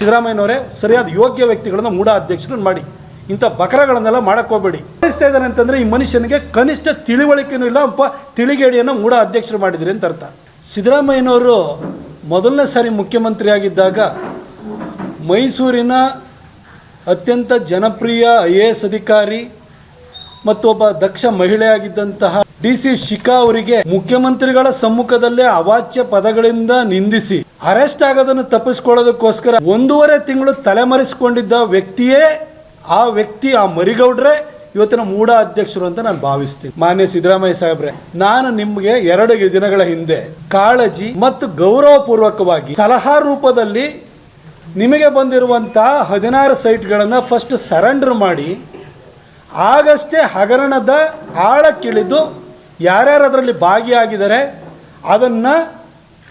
ಸಿದ್ದರಾಮಯ್ಯನವರೇ, ಸರಿಯಾದ ಯೋಗ್ಯ ವ್ಯಕ್ತಿಗಳನ್ನು ಮೂಡ ಅಧ್ಯಕ್ಷರನ್ನ ಮಾಡಿ. ಇಂಥ ಬಕರಗಳನ್ನೆಲ್ಲ ಮಾಡಕ್ಕೆ ಹೋಗ್ಬೇಡಿ. ತಿಳಿಸ್ತಾ ಇದ್ದಾನೆ ಅಂತಂದ್ರೆ ಈ ಮನುಷ್ಯನಿಗೆ ಕನಿಷ್ಠ ತಿಳಿವಳಿಕೆನೂ ಇಲ್ಲ, ಒಬ್ಬ ತಿಳಿಗೇಡಿಯನ್ನು ಮೂಡ ಅಧ್ಯಕ್ಷರು ಮಾಡಿದ್ರಿ ಅಂತ ಅರ್ಥ. ಸಿದ್ದರಾಮಯ್ಯನವರು ಮೊದಲನೇ ಸಾರಿ ಮುಖ್ಯಮಂತ್ರಿಯಾಗಿದ್ದಾಗ ಮೈಸೂರಿನ ಅತ್ಯಂತ ಜನಪ್ರಿಯ ಐ ಎ ಎಸ್ ಅಧಿಕಾರಿ ಮತ್ತು ಒಬ್ಬ ದಕ್ಷ ಮಹಿಳೆಯಾಗಿದ್ದಂತಹ ಡಿ ಸಿ ಶಿಖಾ ಅವರಿಗೆ ಮುಖ್ಯಮಂತ್ರಿಗಳ ಸಮ್ಮುಖದಲ್ಲೇ ಅವಾಚ್ಯ ಪದಗಳಿಂದ ನಿಂದಿಸಿ ಅರೆಸ್ಟ್ ಆಗೋದನ್ನು ತಪ್ಪಿಸ್ಕೊಳ್ಳೋದಕ್ಕೋಸ್ಕರ ಒಂದೂವರೆ ತಿಂಗಳು ತಲೆಮರೆಸಿಕೊಂಡಿದ್ದ ವ್ಯಕ್ತಿಯೇ ಆ ವ್ಯಕ್ತಿ, ಆ ಮರಿಗೌಡ್ರೆ ಇವತ್ತಿನ ಮೂಢ ಅಧ್ಯಕ್ಷರು ಅಂತ ನಾನು ಭಾವಿಸ್ತೀನಿ. ಮಾನ್ಯ ಸಿದ್ದರಾಮಯ್ಯ ಸಾಹೇಬ್ರೆ, ನಾನು ನಿಮಗೆ ಎರಡು ದಿನಗಳ ಹಿಂದೆ ಕಾಳಜಿ ಮತ್ತು ಗೌರವಪೂರ್ವಕವಾಗಿ ಸಲಹಾ ರೂಪದಲ್ಲಿ ನಿಮಗೆ ಬಂದಿರುವಂತಹ ಹದಿನಾರು ಸೈಟ್ಗಳನ್ನು ಫಸ್ಟ್ ಸರೆಂಡರ್ ಮಾಡಿ, ಆಗಷ್ಟೇ ಹಗರಣದ ಆಳಕ್ಕಿಳಿದು ಯಾರ್ಯಾರು ಅದರಲ್ಲಿ ಭಾಗಿಯಾಗಿದ್ದಾರೆ ಅದನ್ನು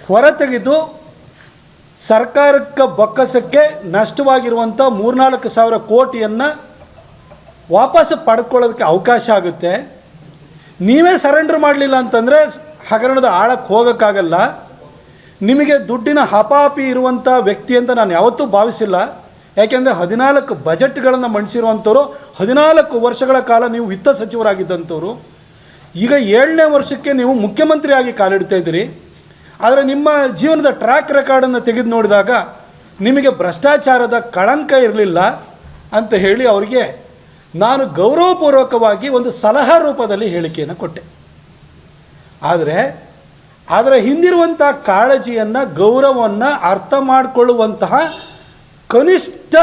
ಹೊರತೆಗೆದು ಸರ್ಕಾರಕ್ಕೆ ಬೊಕ್ಕಸಕ್ಕೆ ನಷ್ಟವಾಗಿರುವಂಥ ಮೂರ್ನಾಲ್ಕು ಸಾವಿರ ಕೋಟಿಯನ್ನು ವಾಪಸ್ ಪಡ್ಕೊಳ್ಳೋದಕ್ಕೆ ಅವಕಾಶ ಆಗುತ್ತೆ. ನೀವೇ ಸರೆಂಡರ್ ಮಾಡಲಿಲ್ಲ ಅಂತಂದರೆ ಹಗರಣದ ಆಳಕ್ಕೆ ಹೋಗೋಕ್ಕಾಗಲ್ಲ. ನಿಮಗೆ ದುಡ್ಡಿನ ಹಪಾಪಿ ಇರುವಂಥ ವ್ಯಕ್ತಿ ಅಂತ ನಾನು ಯಾವತ್ತೂ ಭಾವಿಸಿಲ್ಲ. ಯಾಕೆಂದರೆ ಹದಿನಾಲ್ಕು ಬಜೆಟ್ಗಳನ್ನು ಮಂಡಿಸಿರುವಂಥವ್ರು ಹದಿನಾಲ್ಕು ವರ್ಷಗಳ ಕಾಲ ನೀವು ವಿತ್ತ ಸಚಿವರಾಗಿದ್ದಂಥವ್ರು ಈಗ ಏಳನೇ ವರ್ಷಕ್ಕೆ ನೀವು ಮುಖ್ಯಮಂತ್ರಿಯಾಗಿ ಕಾಲಿಡ್ತಾ ಇದ್ದೀರಿ. ಆದರೆ ನಿಮ್ಮ ಜೀವನದ ಟ್ರ್ಯಾಕ್ ರೆಕಾರ್ಡನ್ನು ತೆಗೆದು ನೋಡಿದಾಗ ನಿಮಗೆ ಭ್ರಷ್ಟಾಚಾರದ ಕಳಂಕ ಇರಲಿಲ್ಲ ಅಂತ ಹೇಳಿ ಅವರಿಗೆ ನಾನು ಗೌರವಪೂರ್ವಕವಾಗಿ ಒಂದು ಸಲಹಾ ರೂಪದಲ್ಲಿ ಹೇಳಿಕೆಯನ್ನು ಕೊಟ್ಟೆ. ಆದರೆ ಅದರ ಹಿಂದಿರುವಂಥ ಕಾಳಜಿಯನ್ನು, ಗೌರವವನ್ನು ಅರ್ಥ ಮಾಡಿಕೊಳ್ಳುವಂತಹ ಕನಿಷ್ಠ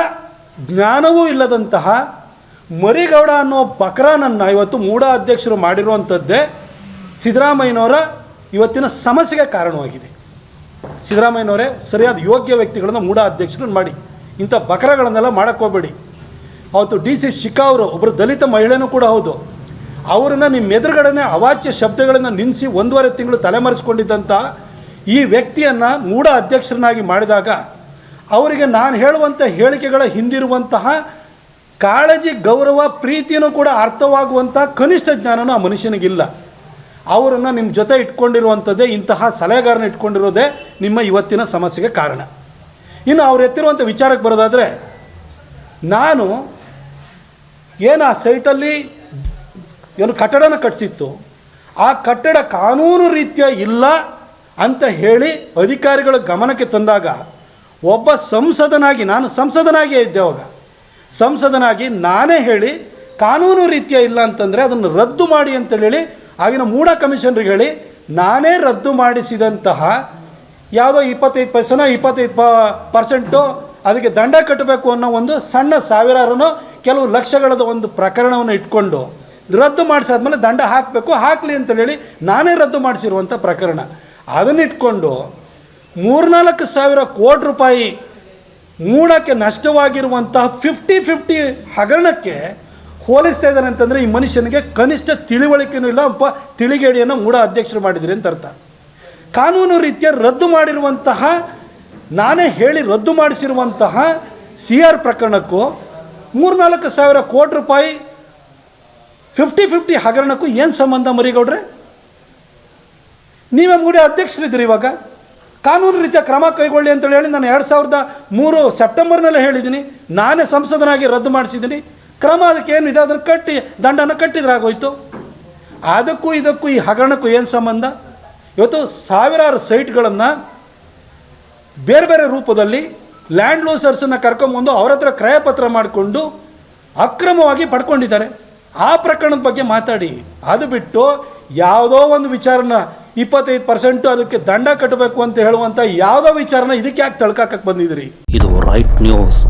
ಜ್ಞಾನವೂ ಇಲ್ಲದಂತಹ ಮರಿಗೌಡ ಅನ್ನೋ ಬಕ್ರಾನನ್ನು ಇವತ್ತು ಮೂಢ ಅಧ್ಯಕ್ಷರು ಮಾಡಿರುವಂಥದ್ದೇ ಸಿದ್ದರಾಮಯ್ಯನವರ ಇವತ್ತಿನ ಸಮಸ್ಯೆಗೆ ಕಾರಣವಾಗಿದೆ. ಸಿದ್ದರಾಮಯ್ಯನವರೇ ಸರಿಯಾದ ಯೋಗ್ಯ ವ್ಯಕ್ತಿಗಳನ್ನು ಮೂಢ ಅಧ್ಯಕ್ಷರನ್ನು ಮಾಡಿ, ಇಂಥ ಬಕರಗಳನ್ನೆಲ್ಲ ಮಾಡಕ್ಕೆ ಹೋಗ್ಬೇಡಿ. ಅವತ್ತು ಡಿ ಸಿ ಶಿಖಾ ಅವರು ಒಬ್ಬರು ದಲಿತ ಮಹಿಳೆಯೂ ಕೂಡ ಹೌದು. ಅವರನ್ನು ನಿಮ್ಮ ಎದುರುಗಡೆನೆ ಅವಾಚ್ಯ ಶಬ್ದಗಳನ್ನು ನಿಲ್ಲಿಸಿ ಒಂದೂವರೆ ತಿಂಗಳು ತಲೆಮರೆಸ್ಕೊಂಡಿದ್ದಂಥ ಈ ವ್ಯಕ್ತಿಯನ್ನು ಮೂಢ ಅಧ್ಯಕ್ಷರನ್ನಾಗಿ ಮಾಡಿದಾಗ, ಅವರಿಗೆ ನಾನು ಹೇಳುವಂಥ ಹೇಳಿಕೆಗಳ ಹಿಂದಿರುವಂತಹ ಕಾಳಜಿ, ಗೌರವ ಪ್ರೀತಿಯೂ ಕೂಡ ಅರ್ಥವಾಗುವಂಥ ಕನಿಷ್ಠ ಜ್ಞಾನನೂ ಆ ಮನುಷ್ಯನಿಗಿಲ್ಲ. ಅವರನ್ನು ನಿಮ್ಮ ಜೊತೆ ಇಟ್ಕೊಂಡಿರುವಂಥದ್ದೇ, ಇಂತಹ ಸಲಹೆಗಾರನ ಇಟ್ಕೊಂಡಿರೋದೇ ನಿಮ್ಮ ಇವತ್ತಿನ ಸಮಸ್ಯೆಗೆ ಕಾರಣ. ಇನ್ನು ಅವ್ರು ಎತ್ತಿರುವಂಥ ವಿಚಾರಕ್ಕೆ ಬರೋದಾದರೆ, ನಾನು ಏನು ಆ ಸೈಟಲ್ಲಿ ಏನು ಕಟ್ಟಡನ ಕಟ್ಟಿಸಿತ್ತು ಆ ಕಟ್ಟಡ ಕಾನೂನು ರೀತಿಯ ಇಲ್ಲ ಅಂತ ಹೇಳಿ ಅಧಿಕಾರಿಗಳ ಗಮನಕ್ಕೆ ತಂದಾಗ, ಒಬ್ಬ ಸಂಸದನಾಗಿ, ನಾನು ಸಂಸದನಾಗಿಯೇ ಇದ್ದೆ ಅವಾಗ ಸಂಸದನಾಗಿ ನಾನೇ ಹೇಳಿ ಕಾನೂನು ರೀತಿಯ ಇಲ್ಲ ಅಂತಂದರೆ ಅದನ್ನು ರದ್ದು ಮಾಡಿ ಅಂತೇಳಿ ಆಗಿನ ಮೂಡ ಕಮಿಷನ್ರಿಗೆ ಹೇಳಿ ನಾನೇ ರದ್ದು ಮಾಡಿಸಿದಂತಹ ಯಾವುದೋ ಇಪ್ಪತ್ತೈದು ಪೈಸನೋ ಇಪ್ಪತ್ತೈದು ಪ ಪರ್ಸೆಂಟು ಅದಕ್ಕೆ ದಂಡ ಕಟ್ಟಬೇಕು ಅನ್ನೋ ಒಂದು ಸಣ್ಣ ಸಾವಿರಾರನೋ ಕೆಲವು ಲಕ್ಷಗಳದ ಒಂದು ಪ್ರಕರಣವನ್ನು ಇಟ್ಕೊಂಡು ರದ್ದು ಮಾಡಿಸಾದ್ಮೇಲೆ ದಂಡ ಹಾಕಬೇಕು, ಹಾಕಲಿ ಅಂತೇಳಿ ನಾನೇ ರದ್ದು ಮಾಡಿಸಿರುವಂಥ ಪ್ರಕರಣ. ಅದನ್ನಿಟ್ಕೊಂಡು ಮೂರ್ನಾಲ್ಕು ಸಾವಿರ ಕೋಟಿ ರೂಪಾಯಿ ಮೂಡಕ್ಕೆ ನಷ್ಟವಾಗಿರುವಂತಹ ಫಿಫ್ಟಿ ಫಿಫ್ಟಿ ಹಗರಣಕ್ಕೆ ಹೋಲಿಸ್ತಾ ಇದ್ದಾರೆ ಅಂತಂದರೆ ಈ ಮನುಷ್ಯನಿಗೆ ಕನಿಷ್ಠ ತಿಳಿವಳಿಕೆನೂ ಇಲ್ಲ ಒಬ್ಬ ತಿಳಿಗೇಡಿಯನ್ನು ಮೂಡ ಅಧ್ಯಕ್ಷರು ಮಾಡಿದ್ರಿ ಅಂತ ಅರ್ಥ. ಕಾನೂನು ರೀತಿಯ ರದ್ದು ಮಾಡಿರುವಂತಹ, ನಾನೇ ಹೇಳಿ ರದ್ದು ಮಾಡಿಸಿರುವಂತಹ ಸಿ ಆರ್ ಪ್ರಕರಣಕ್ಕೂ ಮೂರ್ನಾಲ್ಕು ಸಾವಿರ ಕೋಟಿ ರೂಪಾಯಿ ಫಿಫ್ಟಿ ಫಿಫ್ಟಿ ಹಗರಣಕ್ಕೂ ಏನು ಸಂಬಂಧ ಮರಿಗೌಡ್ರೆ? ನೀವೇ ಮೂಡಿ ಅಧ್ಯಕ್ಷರಿದ್ದೀರಿ ಇವಾಗ. ಕಾನೂನು ರೀತಿಯ ಕ್ರಮ ಕೈಗೊಳ್ಳಿ ಅಂತೇಳಿ ಹೇಳಿ ನಾನು ಎರಡು ಸಾವಿರದ ಮೂರು ಸೆಪ್ಟೆಂಬರ್ನಲ್ಲೇ ಹೇಳಿದ್ದೀನಿ. ನಾನೇ ಸಂಸದನಾಗಿ ರದ್ದು ಮಾಡಿಸಿದ್ದೀನಿ. ಕ್ರಮ ಅದಕ್ಕೆ ಏನು ಇದೆ? ಅದನ್ನು ಕಟ್ಟಿ, ದಂಡನ ಕಟ್ಟಿದ್ರಾಗೋಯ್ತು. ಅದಕ್ಕೂ ಇದಕ್ಕೂ ಈ ಹಗರಣಕ್ಕೂ ಏನು ಸಂಬಂಧ? ಇವತ್ತು ಸಾವಿರಾರು ಸೈಟ್ಗಳನ್ನು ಬೇರೆ ಬೇರೆ ರೂಪದಲ್ಲಿ ಲ್ಯಾಂಡ್ ಲೂಸರ್ಸನ್ನು ಕರ್ಕೊಂಬಂದು ಅವ್ರ ಹತ್ರ ಕ್ರಯಪತ್ರ ಮಾಡಿಕೊಂಡು ಅಕ್ರಮವಾಗಿ ಪಡ್ಕೊಂಡಿದ್ದಾರೆ. ಆ ಪ್ರಕರಣದ ಬಗ್ಗೆ ಮಾತಾಡಿ. ಅದು ಬಿಟ್ಟು ಯಾವುದೋ ಒಂದು ವಿಚಾರನ ಇಪ್ಪತ್ತೈದು ಪರ್ಸೆಂಟು ಅದಕ್ಕೆ ದಂಡ ಕಟ್ಟಬೇಕು ಅಂತ ಹೇಳುವಂಥ ಯಾವುದೋ ವಿಚಾರನ ಇದಕ್ಕೆ ಯಾಕೆ ತಳ್ಕಾಕಕ್ಕೆ ಬಂದಿದ್ರಿ ಇದು ರೈಟ್ ನ್ಯೂಸ್